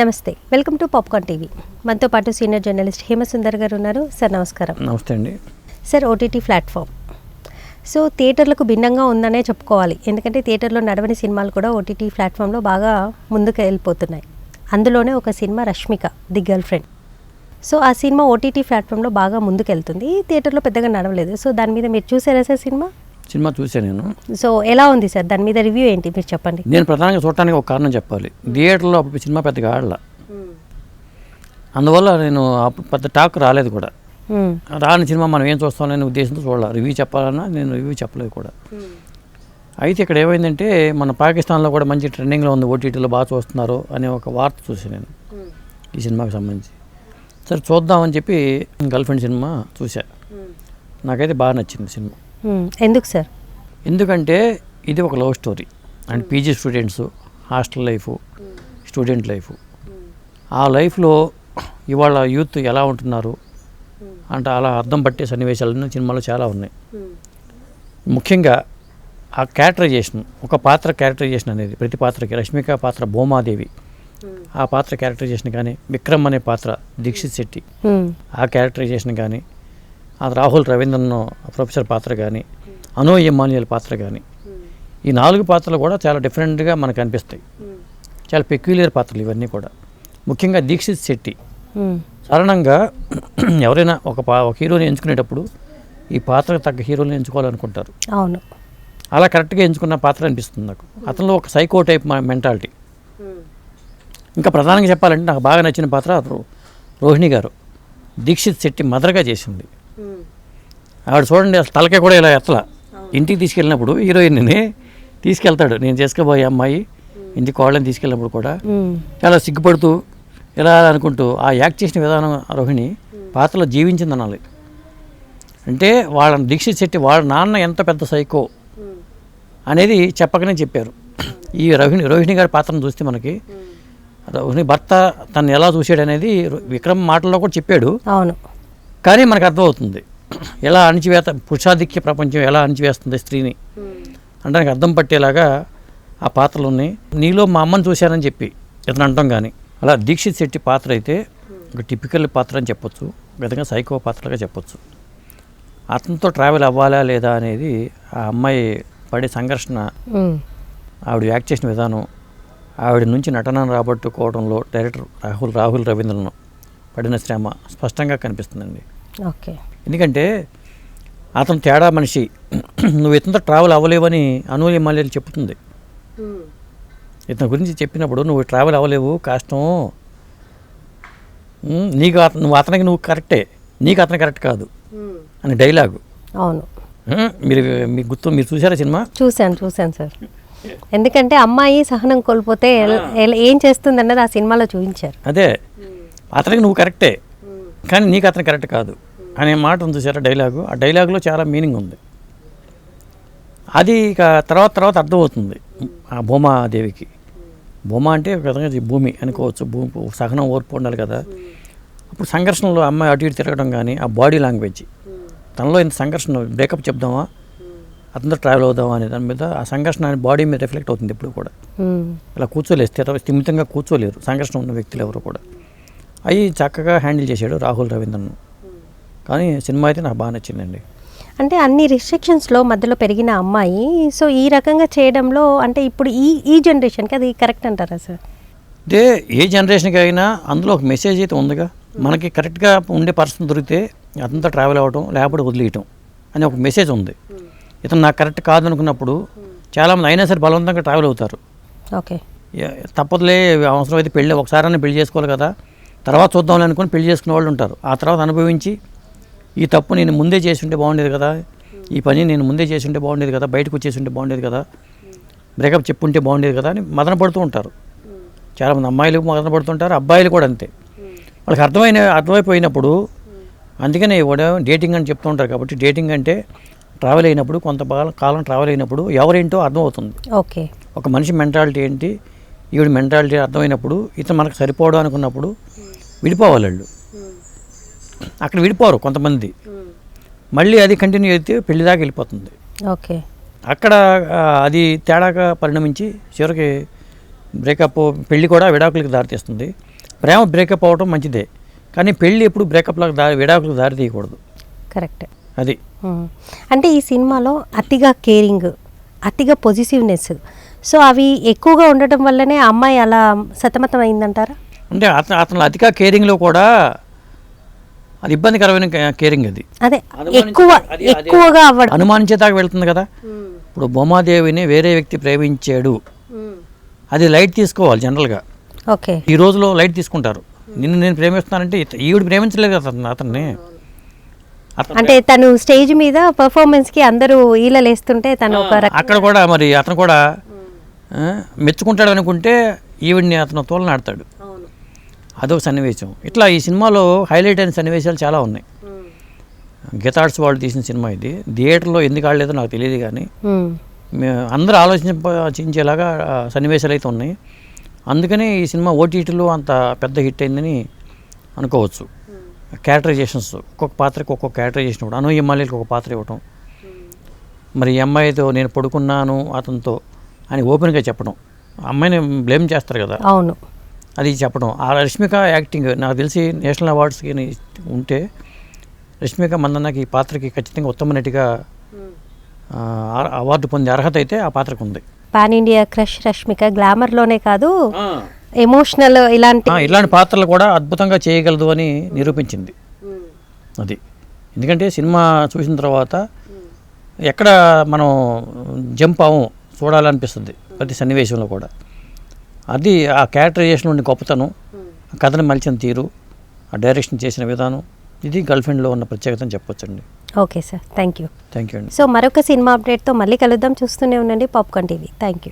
నమస్తే welcome to popcorn TV. మనతో పాటు సీనియర్ జర్నలిస్ట్ హేమసుందర్ గారు ఉన్నారు. సార్ నమస్కారం. నమస్తే అండి. Sir OTT platform. సో థియేటర్లకు భిన్నంగా ఉందనే చెప్పుకోవాలి. ఎందుకంటే థియేటర్లో నడవని సినిమాలు కూడా ఓటీటీ ప్లాట్ఫామ్లో బాగా ముందుకు వెళ్ళిపోతున్నాయి అందులోనే ఒక cinema Rashmika the girlfriend. So ఆ సినిమా ఓటీటీ ప్లాట్ఫామ్లో బాగా ముందుకు వెళ్తుంది థియేటర్లో పెద్దగా నడవలేదు. సో దాని మీద మీరు చూసారా సార్ సినిమా? సినిమా చూశాను నేను. సో ఎలా ఉంది సార్? దాని మీద రివ్యూ ఏంటి? మీరు చెప్పండి. నేను ప్రధానంగా చూడటానికి ఒక కారణం చెప్పాలి. థియేటర్లో అప్పుడు సినిమా పెద్దగా ఆడలా. అందువల్ల నేను అప్పుడు పెద్ద టాక్ రాలేదు కూడా. రాని సినిమా మనం ఏం చూస్తామనే ఉద్దేశంతో చూడాలి? రివ్యూ చెప్పాలన్నా నేను రివ్యూ చెప్పలేదు కూడా. అయితే ఇక్కడ ఏమైందంటే మన పాకిస్తాన్లో కూడా మంచి ట్రెండింగ్లో ఉంది ఓటీటీలో బాగా చూస్తున్నారు అనే ఒక వార్త చూసాను నేను. ఈ సినిమాకి సంబంధించి. సరే చూద్దామని చెప్పి గర్ల్ ఫ్రెండ్ సినిమా చూసా నాకైతే బాగా నచ్చింది సినిమా. ఎందుకు సార్ ఎందుకంటే ఇది ఒక love story and PG students hostel life student life. ఆ లైఫ్లో ఇవాళ యూత్ ఎలా ఉంటున్నారు అంటే అలా అర్థం పట్టే సన్నివేశాలు సినిమాలో చాలా ఉన్నాయి. ముఖ్యంగా ఆ క్యారెక్టరైజేషన్ ఒక పాత్ర క్యారెక్టరైజేషన్ అనేది ప్రతి పాత్రకి రష్మిక పాత్ర భూమాదేవి ఆ పాత్ర క్యారెక్టరైజేషన్ కానీ విక్రమ్ అనే పాత్ర దీక్షిత్ శెట్టి. మ్మ్. ఆ క్యారెక్టరైజేషన్ కానీ రాహుల్ రవీంద్రన్ ప్రొఫెసర్ పాత్ర కానీ అనో ఎమాన్యుయల్ పాత్ర కానీ ఈ నాలుగు పాత్రలు కూడా చాలా డిఫరెంట్గా మనకు అనిపిస్తాయి. చాలా పెక్యులియర్ పాత్రలు ఇవన్నీ కూడా. ముఖ్యంగా దీక్షిత్ శెట్టి. సాధారణంగా ఎవరైనా ఒక పా ఒక హీరోని ఎంచుకునేటప్పుడు ఈ పాత్రకు తగ్గ హీరోని ఎంచుకోవాలనుకుంటారు. అవును. అలా కరెక్ట్గా ఎంచుకున్న పాత్ర అనిపిస్తుంది నాకు. అతనిలో ఒక సైకో టైప్ మెంటాలిటీ. ఇంకా ప్రధానంగా చెప్పాలంటే నాకు బాగా నచ్చిన పాత్ర రోహిణి గారు. దీక్షిత్ శెట్టి మదర్గా చేసింది. ఆవిడ చూడండి అసలు తలకే కూడా ఇలా ఎత్తల. ఇంటికి తీసుకెళ్ళినప్పుడు హీరోయిన్ని తీసుకెళ్తాడు. నేను చేసుకోబోయే అమ్మాయి ఇంటికి కోళ్ళని తీసుకెళ్ళినప్పుడు కూడా. చాలా సిగ్గుపడుతూ ఇలా అనుకుంటూ ఆ యాక్ట్ చేసిన విధానం రోహిణి పాత్రలో జీవించింది అనాలి. అంటే వాళ్ళ దీక్షిత్ శెట్టి వాళ్ళ నాన్న ఎంత పెద్ద సైకో అనేది చెప్పకనే చెప్పారు. ఈ రోహిణి రోహిణి గారి పాత్రను చూస్తే మనకి రోహిణి భర్త తను ఎలా చూశాడు అనేది విక్రమ్ మాటల్లో కూడా చెప్పాడు. అవును. కానీ మనకు అర్థమవుతుంది. ఎలా అణిచివేత పురుషాధిక్య ప్రపంచం ఎలా అణిచివేస్తుంది స్త్రీని? అంటే అర్థం పట్టేలాగా ఆ పాత్రలు ఉన్నాయి నీలో మా అమ్మని చూశానని చెప్పి ఇతను అంటాం కానీ అలా దీక్షిత్ శెట్టి పాత్ర అయితే ఒక టిపికల్ పాత్ర అని చెప్పొచ్చు విధంగా సైకో పాత్రగా చెప్పొచ్చు. అతనితో ట్రావెల్ అవ్వాలా లేదా అనేది ఆ అమ్మాయి పడే సంఘర్షణ. ఆవిడ యాక్ట్ చేసిన విధానం ఆవిడ నుంచి నటనను రాబట్టుకోవడంలో డైరెక్టర్ రాహుల్ రాహుల్ రవీంద్రన్. పడిన శ్రమ స్పష్టంగా కనిపిస్తుందండి. ఓకే. ఎందుకంటే అతను తేడా మనిషి. నువ్వు ఇతనితో ట్రావెల్ అవ్వలేవని అనూయ మల్లెలు చెప్తుంది ఇతని గురించి చెప్పినప్పుడు నువ్వు ట్రావెల్ అవ్వలేవు కష్టం. నీకు నువ్వు అతనికి నువ్వు కరెక్టే నీకు అతను కరెక్ట్ కాదు. అని డైలాగు అవును. మీరు మీకు గుర్తు మీరు చూసారా సినిమా? చూశాను చూశాను సార్. ఎందుకంటే అమ్మాయి సహనం కోల్పోతే ఏం చేస్తుంది అన్నది ఆ సినిమాలో చూపించారు. అదే. అతనికి నువ్వు కరెక్టే. కానీ నీకు అతను కరెక్ట్ కాదు. అనే మాట ఉంది చూసారా డైలాగు? ఆ డైలాగులో చాలా మీనింగ్ ఉంది. అది ఇక తర్వాత తర్వాత అర్థమవుతుంది ఆ భూమాదేవికి. భూమా అంటే ఒక విధంగా భూమి అనుకోవచ్చు. భూమి సహనం ఓర్పు ఉండాలి కదా. అప్పుడు సంఘర్షణలో అమ్మాయి అటు ఇటు తిరగడం కానీ ఆ బాడీ లాంగ్వేజ్. తనలో ఇంత సంఘర్షణ బ్రేకప్ చెప్దామా? అతనితో ట్రావెల్ అవుదామా అనే దాని మీద ఆ సంఘర్షణ అనే బాడీ మీద రిఫ్లెక్ట్ అవుతుంది ఇప్పుడు కూడా. ఇలా కూర్చోలేరు స్థిర స్థిమితంగా కూర్చోలేరు సంఘర్షణ ఉన్న వ్యక్తులు ఎవరు కూడా. అవి చక్కగా హ్యాండిల్ చేశాడు రాహుల్ రవీంద్రన్. కానీ సినిమా అయితే నాకు బాగా నచ్చిందండి. అంటే అన్ని రిస్ట్రిక్షన్స్లో మధ్యలో పెరిగిన అమ్మాయి సో ఈ రకంగా చేయడంలో అంటే ఇప్పుడు ఈ ఈ జనరేషన్కి అది కరెక్ట్ అంటారా సార్? అంటే ఏ జనరేషన్కి అయినా అందులో ఒక మెసేజ్ అయితే ఉందిగా. మనకి కరెక్ట్గా ఉండే పర్సన్ దొరికితే అతనితో ట్రావెల్ అవ్వటం లేకపోతే వదిలేయటం అని ఒక మెసేజ్ ఉంది. ఇతను నాకు కరెక్ట్ కాదు అనుకున్నప్పుడు చాలామంది అయినా సరే బలవంతంగా ట్రావెల్ అవుతారు. ఓకే. తప్పదులే అవసరమైతే పెళ్ళి ఒకసారి పెళ్ళి చేసుకోవాలి కదా. తర్వాత చూద్దాంలే అనుకుని పెళ్ళి చేసుకునే వాళ్ళు ఉంటారు. ఆ తర్వాత అనుభవించి ఈ తప్పు నేను ముందే చేసి ఉంటే బాగుండేది కదా ఈ పని నేను ముందే చేసి ఉంటే బాగుండేది కదా బయటకు వచ్చేసి ఉంటే బాగుండేది కదా బ్రేకప్ చెప్పుంటే బాగుండేది కదా అని మదన పడుతూ ఉంటారు. చాలామంది అమ్మాయిలు మదన పడుతుంటారు అబ్బాయిలు కూడా అంతే. వాళ్ళకి అర్థమైన అర్థమైపోయినప్పుడు అందుకనే కూడా డేటింగ్ అని చెప్తూ ఉంటారు కాబట్టి డేటింగ్ అంటే ట్రావెల్ అయినప్పుడు కొంత కాలం ట్రావెల్ అయినప్పుడు ఎవరేంటో అర్థమవుతుంది. ఓకే. ఒక మనిషి మెంటాలిటీ ఏంటి? ఈవిడ మెంటాలిటీ అర్థమైనప్పుడు ఇతను మనకు సరిపోవడం అనుకున్నప్పుడు విడిపోవాలి వాళ్ళు అక్కడ విడిపోరు కొంతమంది. మళ్ళీ అది కంటిన్యూ అయితే పెళ్ళి దాకా వెళ్ళిపోతుంది. ఓకే. అక్కడ అది తేడాగా పరిణమించి చివరికి బ్రేకప్ పెళ్ళి కూడా విడాకులకు దారితీస్తుంది ప్రేమ బ్రేకప్ అవ్వడం మంచిదే. కానీ పెళ్ళి ఎప్పుడు బ్రేకప్లకు దారి విడాకులకు దారి తీయకూడదు. కరెక్ట్. అది. అంటే ఈ సినిమాలో అతిగా కేరింగ్ అతిగా పొజిటివ్నెస్ సో అవి ఎక్కువగా ఉండటం వల్లనే అమ్మాయి అలా సతమతం అయిందంటారా అంటే అతను అతను అతిగా కేరింగ్లో కూడా అది ఇబ్బందికరమైన కేరింగ్ అది. అదే అనుమానించే- ఎక్కువ ఎక్కువగా అవ్వడం. అనుమానించేదాకా వెళ్తుంది కదా? ఇప్పుడు బొమ్మాదేవిని వేరే వ్యక్తి ప్రేమించాడు. అది లైట్ తీసుకోవాలి జనరల్గా. ఓకే. ఈ రోజులో లైట్ తీసుకుంటారు. నిన్ను నేను ప్రేమిస్తున్నానంటే ఈవిడ ప్రేమించలేదు కదా అతను అతన్ని. అతను అంటే తను స్టేజ్ మీద పర్ఫార్మెన్స్కి అందరూ ఈలలేస్తుంటే తను అక్కడ కూడా మరి అతను కూడా మెచ్చుకుంటాడు అనుకుంటే ఈవిడ్ని అతను తోలనాడతాడు. అదొక సన్నివేశం. ఇట్లా ఈ సినిమాలో హైలైట్ అయిన సన్నివేశాలు చాలా ఉన్నాయి. గీతార్ట్స్ వాళ్ళు తీసిన సినిమా ఇది. థియేటర్లో ఎందుకు ఆడలేదో నాకు తెలియదు కానీ అందరూ ఆలోచించేలాగా సన్నివేశాలు అయితే ఉన్నాయి. అందుకనే ఈ సినిమా ఓటీటీలో అంత పెద్ద హిట్ అయిందని అనుకోవచ్చు. క్యారెక్టరైజేషన్స్ ఒక్కొక్క పాత్రకి ఒక్కొక్క క్యారెక్టరైజేషన్ ఇవ్వడం. అనూహ్య మాల్యాలకు ఒక పాత్ర ఇవ్వడం మరి ఈ అమ్మాయితో నేను పడుకున్నాను అతనితో అని ఓపెన్గా చెప్పడం. అమ్మాయిని బ్లేమ్ చేస్తారు కదా. అవును. అది చెప్పడం. ఆ రష్మిక యాక్టింగ్ నాకు తెలిసి నేషనల్ అవార్డ్స్కి ఉంటే రష్మిక మందన్నకి ఈ పాత్రకి ఖచ్చితంగా ఉత్తమ నటిగా అవార్డు పొందే అర్హత అయితే ఆ పాత్రకు ఉంది. పాన్ ఇండియా క్రష్ రష్మిక గ్లామర్లోనే కాదు ఎమోషనల్ ఇలాంటి ఇలాంటి పాత్రలు కూడా అద్భుతంగా చేయగలదు అని నిరూపించింది. అది. ఎందుకంటే సినిమా చూసిన తర్వాత ఎక్కడ మనం జంప్ అవ్వం చూడాలనిపిస్తుంది ప్రతి సన్నివేశంలో కూడా. అది ఆ క్యారెక్టరైజేషన్ ఉండే గొప్పతనం. కథను మలిచిన తీరు ఆ డైరెక్షన్ చేసిన విధానం ఇది గర్ల్ ఫ్రెండ్లో ఉన్న ప్రత్యేకత అని చెప్పొచ్చండి. Okay sir. Thank you thank you అండి. సో మరొక సినిమా అప్డేట్తో మళ్ళీ కలుద్దాం. చూస్తూనే ఉండండి. Popcorn TV. Thank you